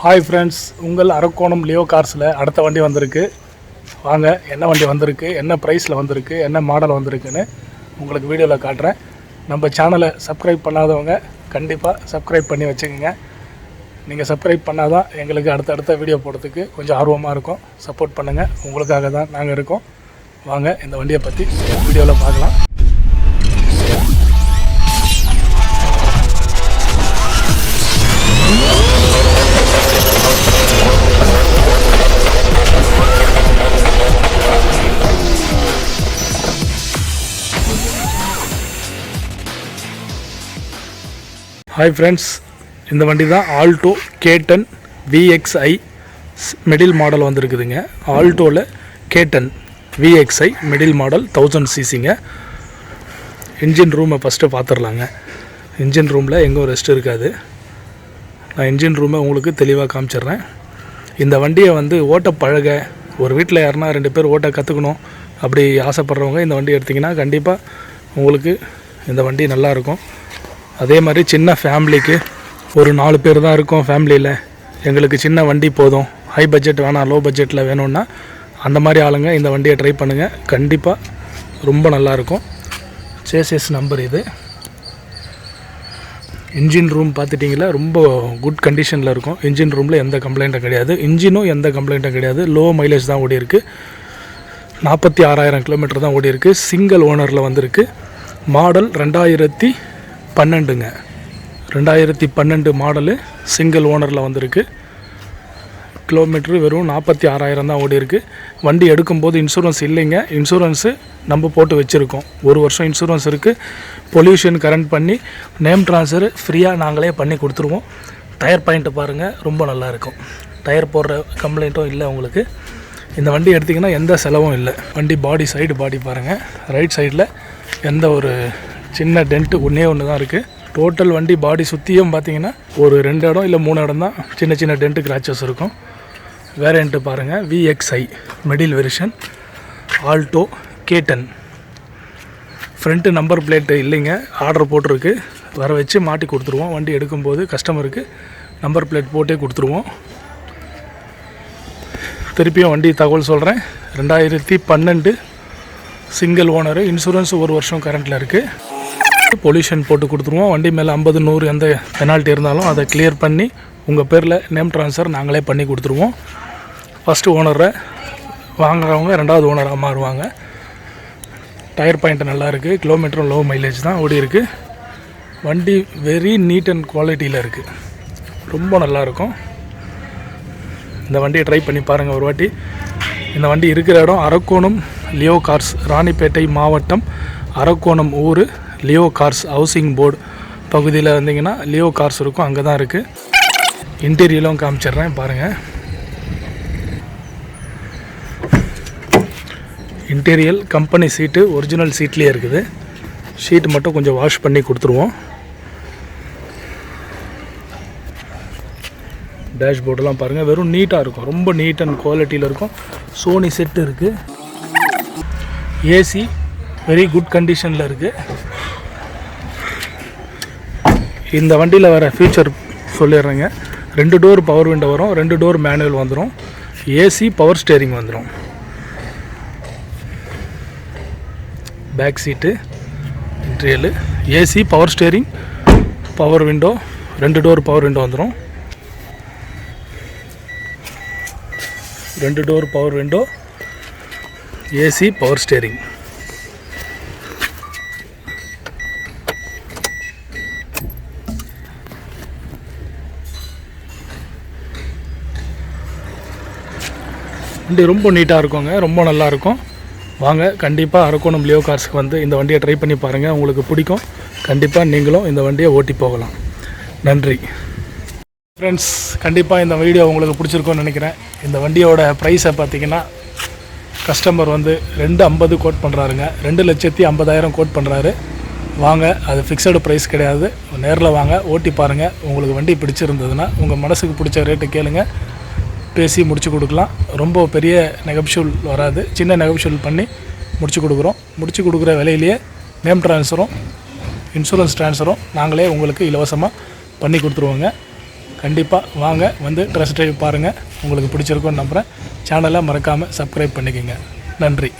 Hi friends உங்கள் Arakkonam Leo கார்ஸில் அடுத்த வண்டி வந்திருக்கு. வாங்க என்ன வண்டி வந்திருக்கு என்ன ப்ரைஸில் வந்திருக்கு என்ன மாடல் வந்திருக்குன்னு உங்களுக்கு வீடியோவில் காட்டுறேன். நம்ம சேனலை சப்ஸ்கிரைப் பண்ணாதவங்க கண்டிப்பாக சப்ஸ்கிரைப் பண்ணி வச்சுக்கோங்க. நீங்கள் சப்ஸ்கிரைப் பண்ணால் தான் எங்களுக்கு அடுத்தடுத்த வீடியோ போடுறதுக்கு கொஞ்சம் ஆர்வமாக இருக்கும். சப்போர்ட் பண்ணுங்கள் உங்களுக்காக தான் நாங்கள் இருக்கோம். வாங்க இந்த வண்டியை பற்றி வீடியோவில் பார்க்கலாம். ஹாய் ஃப்ரெண்ட்ஸ் இந்த வண்டி தான் Alto K ten VXI middle model வந்திருக்குதுங்க. ஆல்டோவில் கேட்டன் விஎக்ஸ்ஐ மிடில் மாடல் தௌசண்ட் சிசிங்க இன்ஜின் ரூமை ஃபஸ்ட்டு பார்த்துடலாங்க இன்ஜின் ரூமில் எங்கேயும் ரெஸ்ட் இருக்காது. நான் இன்ஜின் ரூமை உங்களுக்கு தெளிவாக காமிச்சிடுறேன். இந்த வண்டியை வந்து ஓட்ட பழக ஒரு வீட்டில் யாருன்னா ரெண்டு பேர் ஓட்ட கற்றுக்கணும் அப்படி ஆசைப்பட்றவங்க இந்த வண்டி எடுத்திங்கன்னா கண்டிப்பாக உங்களுக்கு இந்த வண்டி நல்லாயிருக்கும் அதே மாதிரி சின்ன ஃபேமிலிக்கு ஒரு நாலு பேர் தான் இருக்கோம் ஃபேமிலியில் எங்களுக்கு சின்ன வண்டி போதும். ஹை பட்ஜெட் வேணாம் லோ பட்ஜெட்டில் வேணும்னா அந்த மாதிரி ஆளுங்க இந்த வண்டியை ட்ரை பண்ணுங்கள் கண்டிப்பாக ரொம்ப நல்லாயிருக்கும் சேசஸ் நம்பர் இது. இன்ஜின் ரூம் பார்த்துட்டிங்களா? ரொம்ப குட் கண்டிஷனில் இருக்கும். இன்ஜின் ரூமில் எந்த கம்ப்ளைண்ட்டும் கிடையாது. இன்ஜினும் எந்த கம்ப்ளைண்ட்டும் கிடையாது. லோ மைலேஜ் தான் ஓடி இருக்குது நாற்பத்தி ஆறாயிரம் கிலோமீட்டர் தான் ஓடி இருக்குது சிங்கிள் ஓனரில் வந்திருக்கு. மாடல் ரெண்டாயிரத்தி பன்னெண்டுங்க. ரெண்டாயிரத்தி பன்னெண்டு மாடலு சிங்கிள் ஓனரில் வந்திருக்கு. கிலோமீட்ரு வெறும் நாற்பத்தி ஆறாயிரம் தான் ஓடி இருக்கு. வண்டி எடுக்கும்போது இன்சூரன்ஸ் இல்லைங்க. இன்சூரன்ஸு நம்ம போட்டு வச்சுருக்கோம். ஒரு வருஷம் இன்சூரன்ஸ் இருக்குது பொல்யூஷன் கரண்ட் பண்ணி நேம் ட்ரான்ஸ்ஃபர் ஃப்ரீயாக நாங்களே பண்ணி கொடுத்துருவோம். டயர் பாயிண்ட்டு பாருங்கள் ரொம்ப நல்லா இருக்கும். டயர் போடுற கம்ப்ளைண்ட்டும் இல்லை உங்களுக்கு. இந்த வண்டி எடுத்திங்கன்னா எந்த செலவும் இல்லை. வண்டி பாடி சைடு பாடி பாருங்கள் ரைட் சைடில் எந்த ஒரு சின்ன டென்ட்டு ஒன்றே ஒன்று தான் இருக்குது டோட்டல் வண்டி பாடி சுற்றியும் பார்த்தீங்கன்னா ஒரு ரெண்டு இடம் இல்லை மூணு இடம் தான் சின்ன சின்ன டென்ட்டு கிராச்சஸ் இருக்கும். வேரியண்ட்டு பாருங்கள் விஎக்ஸ்ஐ மிடில் வெர்ஷன் ஆல்டோ கேட்டன் ஃப்ரண்ட்டு நம்பர் பிளேட்டு இல்லைங்க ஆர்டர் போட்டிருக்கு. வர வச்சு மாட்டி கொடுத்துருவோம். வண்டி எடுக்கும்போது கஸ்டமருக்கு நம்பர் பிளேட் போட்டே கொடுத்துருவோம். திருப்பியும் வண்டி தகவல் சொல்கிறேன் ரெண்டாயிரத்தி பன்னெண்டு சிங்கிள் ஓனரு இன்சூரன்ஸ் ஒரு வருஷம் கரண்ட்டில் இருக்குது பொல்யூஷன் போட்டு கொடுத்துருவோம். வண்டி மேலே ஐம்பது நூறு எந்த பெனால்ட்டி இருந்தாலும் அதை கிளியர் பண்ணி உங்கள் பேரில் நேம் ட்ரான்ஸ்ஃபர் நாங்களே பண்ணி கொடுத்துருவோம். ஃபஸ்ட்டு ஓனரை வாங்குறவங்க ரெண்டாவது ஓனராக மாறுவாங்க. டயர் பாயிண்ட் நல்லா இருக்குது கிலோமீட்டரும் லோ மைலேஜ் தான் ஓடி இருக்குது வண்டி வெரி நீட் அண்ட் குவாலிட்டியில் இருக்குது ரொம்ப நல்லாயிருக்கும் இந்த வண்டியை ட்ரை பண்ணி பாருங்கள் ஒரு வாட்டி. இந்த வண்டி இருக்கிற இடம் அரக்கோணம் லியோ கார்ஸ் ராணிப்பேட்டை மாவட்டம் அரக்கோணம் ஊர் லியோ கார்ஸ் ஹவுசிங் போர்டு பகுதியில் வந்தீங்கன்னா லியோ கார்ஸ் இருக்கும் அங்கே தான் இருக்குது இன்டீரியலும் காமிச்சிடுறேன் பாருங்கள் இன்டீரியல் கம்பெனி சீட்டு ஒரிஜினல் சீட்லேயே இருக்குது. ஷீட் மட்டும் கொஞ்சம் வாஷ் பண்ணி கொடுத்துருவோம். டேஷ்போர்டெலாம் பாருங்கள் வெறும் நீட்டாக இருக்கும். ரொம்ப நீட் அண்ட் குவாலிட்டியில் இருக்கும். சோனி செட்டு இருக்குது ஏசி வெரி குட் கண்டிஷனில் இருக்குது இந்த வண்டியில் வர ஃபியூச்சர் சொல்லிடுறேங்க. ரெண்டு டோர் பவர் விண்டோ வரும் ரெண்டு டோர் மேனுவல் வந்துடும் ஏசி பவர் ஸ்டேரிங் வந்துடும் back seat இன்ட்ரியலு AC power steering power window ரெண்டு டோர் பவர் விண்டோ வந்துடும் ரெண்டு door power window AC power steering வண்டி ரொம்ப நீட்டாக இருக்குங்க. ரொம்ப நல்லாயிருக்கும் வாங்க கண்டிப்பாக அரக்கோணம் லியோ கார்ஸ்க்கு வந்து இந்த வண்டியை ட்ரை பண்ணி பாருங்கள் உங்களுக்கு பிடிக்கும். கண்டிப்பாக நீங்களும் இந்த வண்டியை ஓட்டி போகலாம். நன்றி. ஃப்ரெண்ட்ஸ் கண்டிப்பாக இந்த வீடியோ உங்களுக்கு பிடிச்சிருக்கோன்னு நினைக்கிறேன். இந்த வண்டியோட ப்ரைஸை பார்த்தீங்கன்னா கஸ்டமர் வந்து ரெண்டு ஐம்பது கோட் பண்ணுறாருங்க ரெண்டு லட்சத்தி ஐம்பதாயிரம் கோட் பண்ணுறாரு வாங்க அது ஃபிக்ஸடு ப்ரைஸ் கிடையாது. நேரில் வாங்க ஓட்டி பாருங்கள் உங்களுக்கு வண்டி பிடிச்சிருந்ததுன்னா உங்கள் மனசுக்கு பிடிச்ச ரேட்டு கேளுங்கள் பேசி முடிச்சு கொடுக்கலாம். ரொம்ப பெரிய நெகப்ஷூல் வராது. சின்ன நெகப்ஷூல் பண்ணி முடிச்சு கொடுக்குறோம். முடிச்சு கொடுக்குற விலையிலேயே நேம் ட்ரான்ஸ்ஃபரும் இன்சூரன்ஸ் ட்ரான்ஸ்ஃபரும் நாங்களே உங்களுக்கு இலவசமாக பண்ணி கொடுத்துருவோங்க. கண்டிப்பாக வாங்க வந்து ட்ரெஸ் ட்ரைவ் பாருங்கள் உங்களுக்கு பிடிச்சிருக்கும்னு நம்புகிறேன் சேனலை மறக்காமல் சப்ஸ்கிரைப் பண்ணிக்கோங்க. நன்றி.